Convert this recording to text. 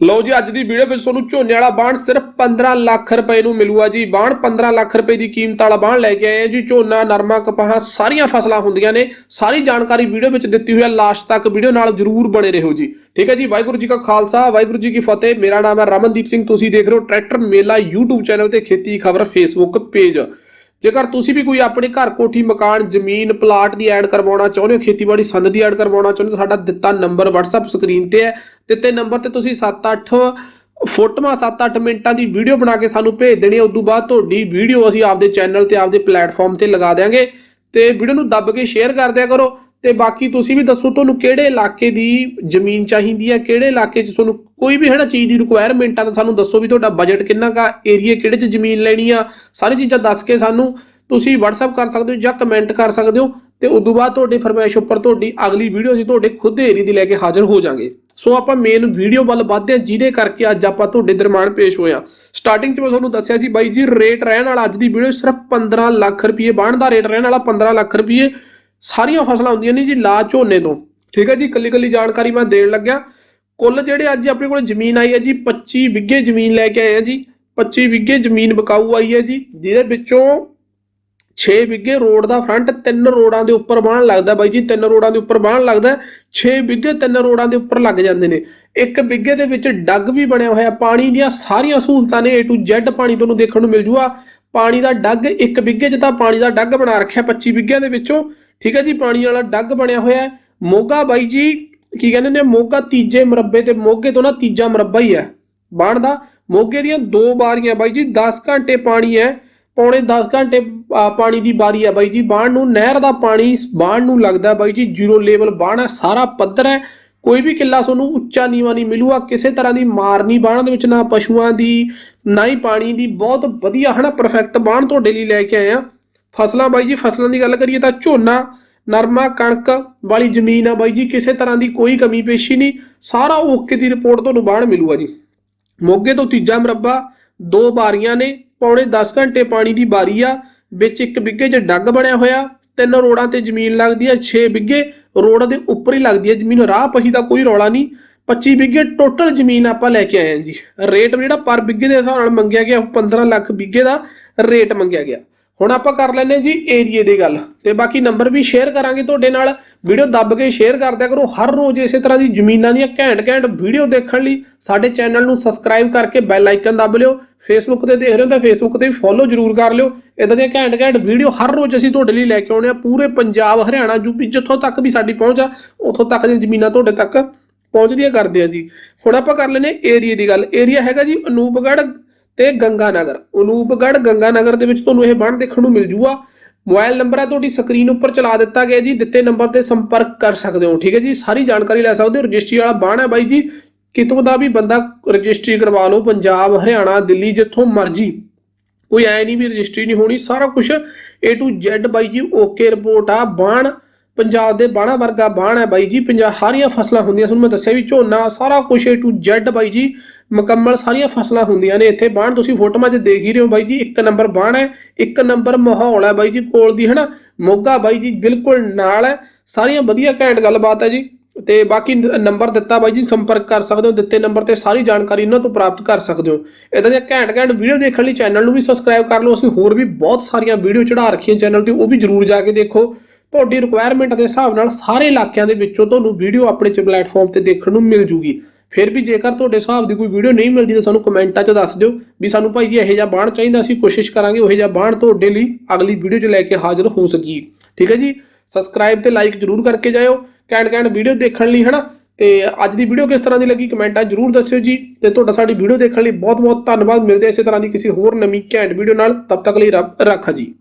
ਲਓ ਜੀ, ਅੱਜ ਦੀ ਵੀਡੀਓ ਵਿੱਚ ਤੁਹਾਨੂੰ ਝੋਨੇ ਵਾਲਾ ਬਾਣ ਸਿਰਫ 15 ਲੱਖ ਰੁਪਏ ਨੂੰ ਮਿਲੂਗਾ ਜੀ। ਬਾਣ 15 ਲੱਖ ਰੁਪਏ ਦੀ ਕੀਮਤ ਵਾਲਾ ਬਾਣ ਲੈ ਕੇ ਆਏ ਆ ਜੀ। ਝੋਨਾ, ਨਰਮਾ, ਕਪਾਹ, ਸਾਰੀਆਂ ਫਸਲਾਂ ਹੁੰਦੀਆਂ ਨੇ। ਸਾਰੀ ਜਾਣਕਾਰੀ ਵੀਡੀਓ ਵਿੱਚ ਦਿੱਤੀ ਹੋਈ ਹੈ ਲਾਸਟ ਤੱਕ ਵੀਡੀਓ ਨਾਲ ਜਰੂਰ ਬਣੇ ਰਹੋ ਜੀ। ਠੀਕ ਹੈ ਜੀ, ਵਾਹਿਗੁਰੂ ਜੀ ਕਾ ਖਾਲਸਾ, ਵਾਹਿਗੁਰੂ ਜੀ ਕੀ ਫਤਿਹ। ਮੇਰਾ ਨਾਮ ਹੈ ਰਮਨਦੀਪ ਸਿੰਘ। ਤੁਸੀਂ ਦੇਖ ਰਹੇ ਹੋ ਟਰੈਕਟਰ ਮੇਲਾ YouTube ਚੈਨਲ ਤੇ ਖੇਤੀ ਖਬਰ Facebook ਪੇਜ ਜੇਕਰ ਤੁਸੀਂ ਵੀ ਕੋਈ ਆਪਣੇ ਘਰ ਕੋਠੀ, ਮਕਾਨ, ਜ਼ਮੀਨ, ਪਲਾਟ ਦੀ ਐਡ ਕਰਵਾਉਣਾ ਚਾਹੁੰਦੇ ਹੋ, ਖੇਤੀਬਾੜੀ ਸੰਦ ਦੀ ਐਡ ਕਰਵਾਉਣਾ ਚਾਹੁੰਦੇ ਹੋ ਸਾਡਾ ਦਿੱਤਾ ਨੰਬਰ WhatsApp ਸਕਰੀਨ ਤੇ ਹੈ। ਦਿੱਤੇ ਨੰਬਰ ਤੇ ਤੁਸੀਂ 7-8 ਫੋਟੋਆਂ 7-8 ਮਿੰਟਾਂ ਦੀ ਵੀਡੀਓ ਬਣਾ ਕੇ ਸਾਨੂੰ ਭੇਜ ਦੇਣੀ ਹੈ। ਤੋਂ ਬਾਅਦ ਤੁਹਾਡੀ ਵੀਡੀਓ ਅਸੀਂ ਆਪਦੇ ਚੈਨਲ ਤੇ, ਆਪਦੇ ਪਲੇਟਫਾਰਮ ਤੇ ਲਗਾ ਦਿਆਂਗੇ। ਤੇ ਵੀਡੀਓ ਨੂੰ ਦੱਬ ਕੇ ਸ਼ੇਅਰ ਕਰ ਦਿਆ ਕਰੋ। ਤੇ ਬਾਕੀ ਤੁਸੀਂ ਵੀ ਦੱਸੋ ਤੁਹਾਨੂੰ ਕਿਹੜੇ ਇਲਾਕੇ ਦੀ ਜ਼ਮੀਨ ਚਾਹੀਦੀ ਹੈ, ਕਿਹੜੇ ਇਲਾਕੇ 'ਚ ਤੁਹਾਨੂੰ ਕੋਈ ਵੀ ਹੈਨਾ ਚੀਜ਼ ਦੀ ਰਿਕੁਆਇਰਮੈਂਟ ਆ ਤਾਂ ਸਾਨੂੰ ਦੱਸੋ ਵੀ ਤੁਹਾਡਾ ਬਜਟ ਕਿੰਨਾ ਕਾ ਏਰੀਆ ਕਿਹੜੇ 'ਚ ਜ਼ਮੀਨ ਲੈਣੀ ਆ, ਸਾਰੀ ਚੀਜ਼ਾਂ ਦੱਸ ਕੇ ਸਾਨੂੰ ਤੁਸੀਂ WhatsApp ਕਰ ਸਕਦੇ ਹੋ ਜਾਂ ਕਮੈਂਟ ਕਰ ਸਕਦੇ ਹੋ ਤੇ ਤੋਂ ਬਾਅਦ ਤੁਹਾਡੇ ਫਰਮਾਇਸ਼ ਉੱਪਰ ਤੁਹਾਡੀ ਅਗਲੀ ਵੀਡੀਓ ਅਸੀਂ ਤੁਹਾਡੇ ਖੁਦ ਦੇ ਏਰੀਆ ਦੀ ਲੈ ਕੇ ਹਾਜ਼ਰ ਹੋ ਜਾਾਂਗੇ ਸੋ ਆਪਾਂ ਮੇਨ ਵੀਡੀਓ ਵੱਲ ਵਧਦੇ ਹਾਂ, ਜਿਹਦੇ ਕਰਕੇ ਅੱਜ ਆਪਾਂ ਤੁਹਾਡੇ ਦਰਮਾਨ ਪੇਸ਼ ਹੋਇਆ ਸਟਾਰਟਿੰਗ 'ਚ ਮੈਂ ਤੁਹਾਨੂੰ ਦੱਸਿਆ ਸੀ ਬਾਈ ਜੀ ਰੇਟ ਰਹਿਣ ਵਾਲਾ ਅੱਜ ਦੀ ਵੀਡੀਓ ਸਿਰਫ 15 ਲੱਖ ਰੁਪਏ ਬਾਣ ਦਾ ਰੇਟ ਰਹਿਣ ਵਾਲਾ 15 ਲੱਖ ਰੁਪਏ। ਸਾਰੀਆਂ ਫਸਲਾਂ ਹੁੰਦੀਆਂ ਨੇ ਜੀ ਲਾ ਝੋਨੇ ਤੋਂ। ਠੀਕ ਹੈ ਜੀ ਕੱਲੀ ਕੱਲੀ ਜਾਣਕਾਰੀ ਮੈਂ ਦੇਣ ਲੱਗਿਆ। ਕੁੱਲ ਜਿਹੜੇ ਅੱਜ ਆਪਣੇ ਕੋਲ ਜ਼ਮੀਨ ਆਈ ਹੈ ਜੀ 25 ਵਿਗੇ ਜ਼ਮੀਨ ਲੈ ਕੇ ਆਏ ਆ ਜੀ। 25 ਵਿਗੇ ਜ਼ਮੀਨ ਬਕਾਊ ਆਈ ਹੈ ਜੀ, ਜਿਹਦੇ ਵਿੱਚੋਂ 6 ਵਿਗੇ ਰੋਡ ਦਾ ਫਰੰਟ, ਤਿੰਨ ਰੋਡਾਂ ਦੇ ਉੱਪਰ ਬਾਣ ਲੱਗਦਾ ਬਾਈ ਜੀ, ਤਿੰਨ ਰੋਡਾਂ ਦੇ ਉੱਪਰ ਬਾਣ ਲੱਗਦਾ 6 ਵਿਗੇ ਤਿੰਨ ਰੋਡਾਂ ਦੇ ਉੱਪਰ ਲੱਗ ਜਾਂਦੇ ਨੇ। ਇੱਕ ਵਿਗੇ ਦੇ ਵਿੱਚ ਡੱਗ ਵੀ ਬਣਿਆ ਹੋਇਆ, ਪਾਣੀ ਦੀਆਂ ਸਾਰੀਆਂ ਸਹੂਲਤਾਂ ਨੇ A to Z ਪਾਣੀ ਤੁਹਾਨੂੰ ਦੇਖਣ ਨੂੰ ਮਿਲ ਜੂਗਾ। ਪਾਣੀ ਦਾ ਡੱਗ, ਇੱਕ ਵਿਗੇ 'ਚ ਤਾਂ ਪਾਣੀ ਦਾ ਡੱਗ ਬਣਾ ਰੱਖਿਆ 25 ਵਿਗਿਆਂ ਦੇ ਵਿੱਚੋਂ। ਠੀਕ ਹੈ ਜੀ, ਪਾਣੀ ਵਾਲਾ ਡੱਗ ਬਣਿਆ ਹੋਇਆ ਹੈ। ਮੋਗਾ ਬਾਈ ਜੀ, ਕੀ ਕਹਿੰਦੇ ਨੇ, ਮੋਗਾ ਤੀਜੇ ਮੁਰੱਬੇ ਤੇ, ਮੋਗੇ ਤੋਂ ਨਾ ਤੀਜਾ ਮੁਰੱਬਾ ਹੀ ਹੈ। ਬਾਣ ਦਾ, ਮੋਗੇ ਦੀਆਂ ਦੋ ਬਾਰੀਆਂ ਬਾਈ ਜੀ 10 ਘੰਟੇ ਪਾਣੀ ਹੈ, ਪੌਣੇ 10 ਘੰਟੇ ਪਾਣੀ ਦੀ ਬਾਰੀ ਹੈ ਬਾਈ ਜੀ। ਬਾਣ ਨੂੰ ਨਹਿਰ ਦਾ ਪਾਣੀ, ਬਾਣ ਨੂੰ ਲੱਗਦਾ ਬਾਈ ਜੀ, ਜ਼ੀਰੋ ਲੈਵਲ ਬਾਣ ਹੈ, ਸਾਰਾ ਪੱਧਰ ਹੈ। ਕੋਈ ਵੀ ਕਿੱਲਾ ਤੁਹਾਨੂੰ ਉੱਚਾ ਨੀਵਾ ਨਹੀਂ ਮਿਲੂਗਾ, ਕਿਸੇ ਤਰ੍ਹਾਂ ਦੀ ਮਾਰ ਨਹੀਂ ਬਾਣ ਦੇ ਵਿੱਚ, ਨਾ ਪਸ਼ੂਆਂ ਦੀ, ਨਾ ਹੀ ਪਾਣੀ ਦੀ। ਬਹੁਤ ਵਧੀਆ ਹਨਾ ਪਰਫੈਕਟ ਬਾਣ ਤੁਹਾਡੇ ਲਈ ਲੈ ਕੇ ਆਏ ਆ ਫਸਲਾਂ ਬਾਈ ਜੀ, ਫਸਲਾਂ ਦੀ ਗੱਲ ਕਰੀਏ ਤਾਂ ਝੋਨਾ, ਨਰਮਾ, ਕਣਕ ਵਾਲੀ ਜ਼ਮੀਨ ਆ ਬਾਈ ਜੀ, ਕਿਸੇ ਤਰ੍ਹਾਂ ਦੀ ਕੋਈ ਕਮੀ ਪੇਸ਼ੀ ਨਹੀਂ, ਸਾਰਾ ਓਕੇ ਦੀ ਰਿਪੋਰਟ ਤੁਹਾਨੂੰ ਬਾਣ ਮਿਲੂਗਾ ਜੀ। ਮੋਗੇ ਤੋਂ ਤੀਜਾ ਮੁਰੱਬਾ, ਦੋ ਬਾਰੀਆਂ ਨੇ, ਪੌਣੇ 10 ਘੰਟੇ ਪਾਣੀ ਦੀ ਬਾਰੀ ਆ, ਵਿੱਚ ਇੱਕ ਬਿੱਗੇ 'ਚ ਡੱਗ ਬਣਿਆ ਹੋਇਆ, ਤਿੰਨ ਰੋੜਾਂ ਤੇ ਜ਼ਮੀਨ ਲੱਗਦੀ ਹੈ 6 ਬਿੱਗੇ ਰੋਡ ਦੇ ਉੱਪਰ ਹੀ ਲੱਗਦੀ ਹੈ ਜ਼ਮੀਨ, ਰਾਹ ਪਹੀ ਦਾ ਕੋਈ ਰੌਲਾ ਨਹੀਂ 25 ਬਿੱਗੇ ਟੋਟਲ ਜ਼ਮੀਨ ਆਪਾਂ ਲੈ ਕੇ ਆਏ ਹਾਂ ਜੀ। ਰੇਟ ਜਿਹੜਾ ਪਰ ਬਿੱਗੇ ਦੇ ਹਿਸਾਬ ਨਾਲ ਮੰਗਿਆ ਗਿਆ, ਉਹ 15 ਲੱਖ ਬਿੱਗੇ ਦਾ ਰੇਟ ਮੰਗਿਆ ਗਿਆ। ਹੁਣ ਆਪਾਂ ਕਰ ਲੈਨੇ ਜੀ ਏਰੀਏ ਦੀ ਗੱਲ ਤੇ ਬਾਕੀ ਨੰਬਰ ਵੀ ਸ਼ੇਅਰ ਕਰਾਂਗੇ ਤੁਹਾਡੇ ਨਾਲ। ਵੀਡੀਓ ਦੱਬ ਕੇ ਸ਼ੇਅਰ ਕਰਦਿਆ ਕਰੋ। ਹਰ ਰੋਜ਼ ਇਸੇ ਤਰ੍ਹਾਂ ਦੀ ਜ਼ਮੀਨਾਂ ਦੀਆਂ ਘੈਂਟ ਘੈਂਟ ਵੀਡੀਓ ਦੇਖਣ ਲਈ ਸਾਡੇ ਚੈਨਲ ਨੂੰ ਸਬਸਕ੍ਰਾਈਬ ਕਰਕੇ ਬੈਲ ਆਈਕਨ ਦੱਬ ਲਿਓ। ਫੇਸਬੁੱਕ ਤੇ ਦੇਖ ਰਹੇ ਹੋ ਤਾਂ ਫੇਸਬੁੱਕ ਤੇ ਵੀ ਫੋਲੋ ਜ਼ਰੂਰ ਕਰ ਲਿਓ। ਇਦਾਂ ਦੀਆਂ ਘੈਂਟ ਘੈਂਟ ਵੀਡੀਓ ਹਰ ਰੋਜ਼ ਅਸੀਂ ਤੁਹਾਡੇ ਲਈ ਲੈ ਕੇ ਆਉਣੇ ਆ ਪੂਰੇ ਪੰਜਾਬ, ਹਰਿਆਣਾ ਯੂਪੀ ਜਿੱਥੋਂ ਤੱਕ ਵੀ ਸਾਡੀ ਪਹੁੰਚ ਆ, ਉੱਥੋਂ ਤੱਕ ਦੀਆਂ ਜ਼ਮੀਨਾਂ ਤੁਹਾਡੇ ਤੱਕ ਪਹੁੰਚਦੀਆਂ ਕਰਦੇ ਆ ਜੀ। ਹੁਣ ਆਪਾਂ ਕਰ ਲੈਨੇ ਏਰੀਏ ਦੀ ਗੱਲ। ਏਰੀਆ ਹੈਗਾ ਜੀ ਅਨੂਪਗੜ੍ਹ ਤੇ ਗੰਗਾਨਗਰ, ਅਨੂਪਗੜ੍ਹ ਗੰਗਾਨਗਰ ਦੇ ਵਿੱਚ ਤੁਹਾਨੂੰ ਇਹ ਬਣ ਦੇਖਣ ਨੂੰ ਮਿਲ ਜੂਗਾ। ਮੋਬਾਈਲ ਨੰਬਰ ਹੈ, ਤੁਹਾਡੀ ਸਕਰੀਨ ਉੱਪਰ ਚਲਾ ਦਿੱਤਾ ਗਿਆ ਜੀ। ਦਿੱਤੇ ਨੰਬਰ ਤੇ ਸੰਪਰਕ ਕਰ ਸਕਦੇ ਹੋ, ਠੀਕ ਹੈ ਜੀ? ਸਾਰੀ ਜਾਣਕਾਰੀ ਲੈ ਸਕਦੇ ਹੋ। ਰਜਿਸਟਰੀ ਵਾਲਾ ਬਾਣ ਹੈ ਬਾਈ ਜੀ। ਕਿਤੋਂ ਦਾ ਵੀ ਬੰਦਾ ਰਜਿਸਟਰੀ ਕਰਵਾ ਲਓ, ਪੰਜਾਬ, ਹਰਿਆਣਾ, ਦਿੱਲੀ, ਜਿੱਥੋਂ ਮਰਜ਼ੀ। ਕੋਈ ਐ ਨਹੀਂ ਵੀ ਰਜਿਸਟਰੀ ਨਹੀਂ ਹੋਣੀ। ਸਾਰਾ ਕੁਝ A to Z ਬਾਈ ਜੀ ਓਕੇ ਰਿਪੋਰਟ ਆ, ਬਾਣ। ਪੰਜਾਬ ਦੇ ਬਾਣਾ ਵਰਗਾ ਬਾਣ ਹੈ ਬਾਈ ਜੀ, ਪੰਜਾਬ ਸਾਰੀਆਂ ਫਸਲਾਂ ਹੁੰਦੀਆਂ। ਤੁਹਾਨੂੰ ਮੈਂ ਦੱਸਿਆ ਵੀ ਝੋਨਾ ਸਾਰਾ ਕੁਝ A to Z ਬਾਈ ਜੀ, ਮੁਕੰਮਲ ਸਾਰੀਆਂ ਫਸਲਾਂ ਹੁੰਦੀਆਂ ਨੇ। ਇੱਥੇ ਬਾਣ ਤੁਸੀਂ ਫੋਟੋਆਂ 'ਚ ਦੇਖ ਹੀ ਰਹੇ ਹੋ ਬਾਈ ਜੀ, ਇੱਕ ਨੰਬਰ ਬਾਣ ਹੈ, ਇੱਕ ਨੰਬਰ ਮਾਹੌਲ ਹੈ ਬਾਈ ਜੀ ਕੋਲ ਦੀ, ਹਨਾ? ਮੋਗਾ ਬਾਈ ਜੀ ਬਿਲਕੁਲ ਨਾਲ ਹੈ। ਸਾਰੀਆਂ ਵਧੀਆ ਘੈਂਟ ਗੱਲਬਾਤ ਹੈ ਜੀ। ਤੇ ਬਾਕੀ ਨੰਬਰ ਦਿੱਤਾ ਬਾਈ ਜੀ, ਸੰਪਰਕ ਕਰ ਸਕਦੇ ਹੋ। ਦਿੱਤੇ ਨੰਬਰ ਤੇ ਸਾਰੀ ਜਾਣਕਾਰੀ ਇਹਨਾਂ ਤੋਂ ਪ੍ਰਾਪਤ ਕਰ ਸਕਦੇ ਹੋ। ਇਦਾਂ ਦੀਆਂ ਘੈਂਟ ਘੈਂਟ ਵੀਡੀਓ ਦੇਖਣ ਲਈ ਚੈਨਲ ਨੂੰ ਵੀ ਸਬਸਕ੍ਰਾਈਬ ਕਰ ਲਓ। ਅਸੀਂ ਹੋਰ ਵੀ ਬਹੁਤ ਸਾਰੀਆਂ ਵੀਡੀਓ ਚੜਾ ਰੱਖੀਆਂ ਚੈਨਲ ਤੇ, ਉਹ ਵੀ ਜਰੂਰ ਜਾ ਕੇ ਦੇਖੋ। ਤੁਹਾਡੀ ਰਿਕੁਆਇਰਮੈਂਟ ਦੇ ਹਿਸਾਬ ਨਾਲ ਸਾਰੇ ਇਲਾਕਿਆਂ ਦੇ ਵਿੱਚੋਂ ਤੁਹਾਨੂੰ ਵੀਡੀਓ ਆਪਣੇ ਚ ਪਲੇਟਫਾਰਮ ਤੇ ਦੇਖਣ ਨੂੰ ਮਿਲ ਜੂਗੀ। ਫਿਰ ਵੀ ਜੇਕਰ ਤੁਹਾਡੇ ਹਿਸਾਬ ਦੀ ਕੋਈ ਵੀਡੀਓ ਨਹੀਂ ਮਿਲਦੀ ਤਾਂ ਸਾਨੂੰ ਕਮੈਂਟਾਂ 'ਚ ਦੱਸ ਦਿਓ ਵੀ ਸਾਨੂੰ ਭਾਈ ਜੀ ਇਹੋ ਜਿਹਾ ਬਾਣ ਚਾਹੀਦਾ, ਅਸੀਂ ਕੋਸ਼ਿਸ਼ ਕਰਾਂਗੇ ਉਹੋ ਜਿਹਾ ਬਾਣ ਤੁਹਾਡੇ ਲਈ ਅਗਲੀ ਵੀਡੀਓ 'ਚ ਲੈ ਕੇ ਹਾਜ਼ਰ ਹੋ ਸਕੀਏ। ਠੀਕ ਹੈ ਜੀ? ਸਬਸਕ੍ਰਾਈਬ ਤੇ ਲਾਈਕ ਜਰੂਰ ਕਰਕੇ ਜਾਇਓ। ਕੈਂਡ ਕੈਂਡ ਵੀਡੀਓ ਦੇਖਣ ਲਈ, ਹਨਾ? ਤੇ ਅੱਜ ਦੀ ਵੀਡੀਓ ਕਿਸ ਤਰ੍ਹਾਂ ਦੀ ਲੱਗੀ ਕਮੈਂਟਾਂ ਜਰੂਰ ਦੱਸਿਓ ਜੀ। ਤੇ ਤੁਹਾਡਾ ਸਾਡੀ ਵੀਡੀਓ ਦੇਖਣ ਲਈ ਬਹੁਤ ਬਹੁਤ ਧੰਨਵਾਦ। ਮਿਲਦੇ ਇਸੇ ਤਰ੍ਹਾਂ ਦੀ ਕਿਸੇ ਹੋਰ ਨਵੀਂ ਘੈਂਟ ਵੀਡੀਓ ਨਾਲ। ਤਬ ਤੱਕ ਲਈ ਰੱਬ ਰੱਖਾ ਜੀ।